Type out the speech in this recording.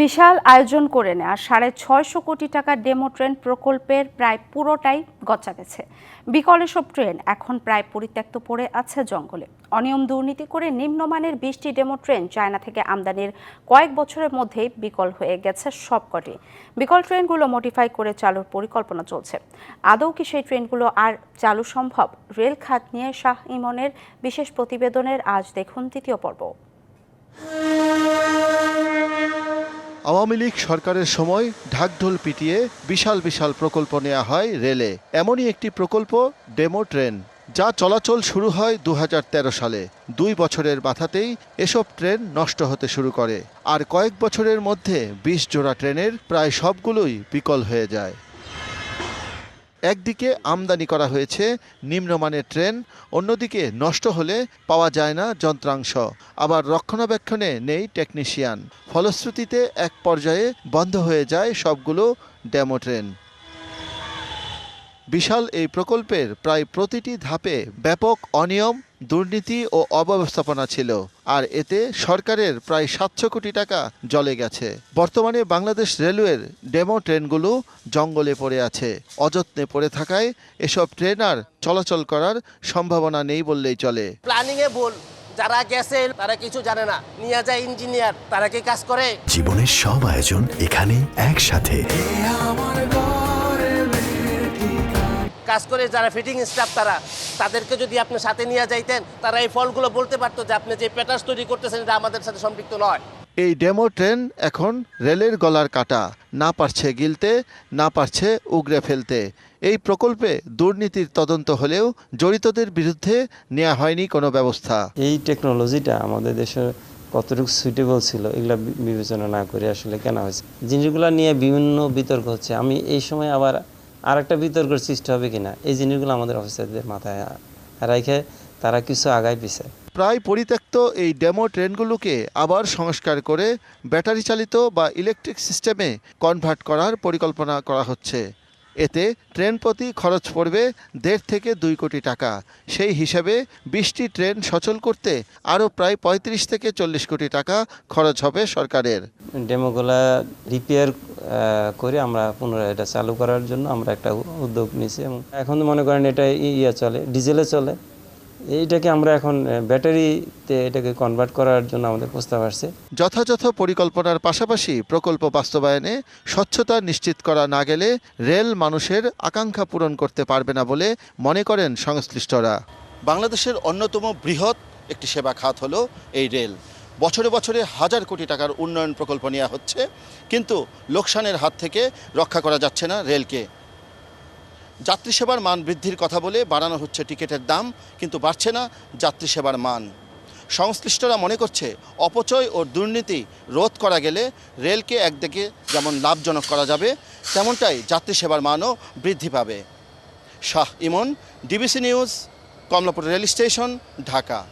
বিশাল আয়োজন করে নেওয়া সাড়ে ছয়শো কোটি টাকার ডেমো ট্রেন প্রকল্পের প্রায় পুরোটাই গচ্চা গেছে বিকল এসব ট্রেন এখন প্রায় পরিত্যক্ত পড়ে আছে জঙ্গলে। অনিয়ম দুর্নীতি করে নিম্নমানের বিশটি ডেমো ট্রেন চায়না থেকে আমদানির কয়েক বছরের মধ্যেই বিকল হয়ে গেছে সবকটি। বিকল ট্রেনগুলো মডিফাই করে চালুর পরিকল্পনা চলছে। আদৌ কি সেই ট্রেনগুলো আর চালু সম্ভব? রেল খাত নিয়ে শাহ ইমনের বিশেষ প্রতিবেদনের আজ দেখুন তৃতীয় পর্ব। আওয়ামী লীগ সরকারের সময় ঢাকঢোল পিটিয়ে বিশাল বিশাল প্রকল্প নেওয়া হয় রেলে। এমনই একটি প্রকল্প, ডেমো ট্রেন, যা চলাচল শুরু হয় দু হাজার তেরো সালে। দুই বছরের মাথাতেই এসব ট্রেন নষ্ট হতে শুরু করে। আর কয়েক বছরের মধ্যে বিশ জোড়া ট্রেনের প্রায় সবগুলোই বিকল হয়ে যায়। একদিকে আমদানি করা হয়েছে নিম্নমানের ট্রেন, অন্যদিকে নষ্ট হলে পাওয়া যায় না যন্ত্রাংশ। আবার রক্ষণাবেক্ষণে নেই টেকনিশিয়ান ফলশ্রুতিতে এক পর্যায়ে বন্ধ হয়ে যায় সবগুলো ডেমো ট্রেন। বিশাল এই প্রকল্পের প্রায় প্রতিটি ধাপে ব্যাপক অনিয়ম দুর্নীতি ও অব্যবস্থাপনা ছিল আর এতে সরকারের প্রায় সাতশো কোটি টাকা জলে গেছে। বর্তমানে বাংলাদেশ রেলওয়ের ডেমো ট্রেনগুলো জঙ্গলে পড়ে আছে। অযত্নে পড়ে থাকায় এসব ট্রেন আর চলাচল করার সম্ভাবনা নেই বললেই চলে। প্ল্যানিং এ ভুল। যারা গেছে তারা কিছু জানে না। নিয়ে যায় ইঞ্জিনিয়ার তারা কি কাজ করে? জীবনের সব আয়োজন এখানে একসাথে। কাজ করে যারা ফিটিং স্টাফ তারা তাদেরকে যদি আপনি সাথে নিয়ে যাইতেন তারা এই ফলগুলো বলতে পারতো যে আপনি যে প্যাটার্স তৈরি করতেছেন এটা আমাদের সাথে সম্পৃক্ত নয়। এই ডেমো ট্রেন এখন রেলের গলার কাটা না পারছে গিলতে না পারছে উগরে ফেলতে। এই প্রকল্পে দুর্নীতির তদন্ত হলেও জড়িতদের বিরুদ্ধে নেওয়া হয়নি কোনো ব্যবস্থা। এই টেকনোলজিটা আমাদের দেশে কতটুকু সুইটেবল ছিল এগুলা বিবেচনা না করে আসলে কেনা হয়েছে। জিনিসগুলো নিয়ে বিভিন্ন বিতর্ক হচ্ছে। আমি এই সময় আবার আর একটা বিতর্কের সৃষ্টি হবে কিনা, এই জিনিসগুলো আমাদের অফিসারদের মাথায় রাখে তারা কিছু আগায় পিছে। প্রায় পরিত্যক্ত এই ডেমো ট্রেনগুলোকে আবার সংস্কার করে ব্যাটারি চালিত বা ইলেকট্রিক সিস্টেমে কনভার্ট করার পরিকল্পনা করা হচ্ছে। এতে ট্রেন প্রতি খরচ পড়বে দেড় থেকে দুই কোটি টাকা। সেই হিসাবে বিশটি ট্রেন সচল করতে আরও প্রায় পঁয়ত্রিশ থেকে চল্লিশ কোটি টাকা খরচ হবে সরকারের। ডেমোগুলা রিপেয়ার করে আমরা পুনরায় এটা চালু করার জন্য আমরা একটা উদ্যোগ নিয়েছি এবং এখন মনে করেন এটা ইয়ে চলে, ডিজেলে চলে। এইটাকে আমরা এখন ব্যাটারিতে এটাকে কনভার্ট করার জন্য আমাদের প্রস্তাব আসছে। যথাযথ পরিকল্পনার পাশাপাশি প্রকল্প বাস্তবায়নে স্বচ্ছতা নিশ্চিত করা না গেলে রেল মানুষের আকাঙ্ক্ষা পূরণ করতে পারবে না বলে মনে করেন সংশ্লিষ্টরা। বাংলাদেশের অন্যতম বৃহৎ একটি সেবা খাত হলো এই রেল। বছরে বছরে হাজার কোটি টাকার উন্নয়ন প্রকল্প নেওয়া হচ্ছে, কিন্তু লোকসানের হাত থেকে রক্ষা করা যাচ্ছে না রেলকে। যাত্রী সেবার মান বৃদ্ধির কথা বলে বাড়ানো হচ্ছে টিকিটের দাম, কিন্তু বাড়ছে না যাত্রী সেবার মান। সংশ্লিষ্টরা মনে করছে, অপচয় ও দুর্নীতি রোধ করা গেলে রেলকে একদিকে যেমন লাভজনক করা যাবে, তেমনটাই যাত্রী সেবার মানও বৃদ্ধি পাবে। Shah Emon, DBC news, Kamalapur rail station, Dhaka.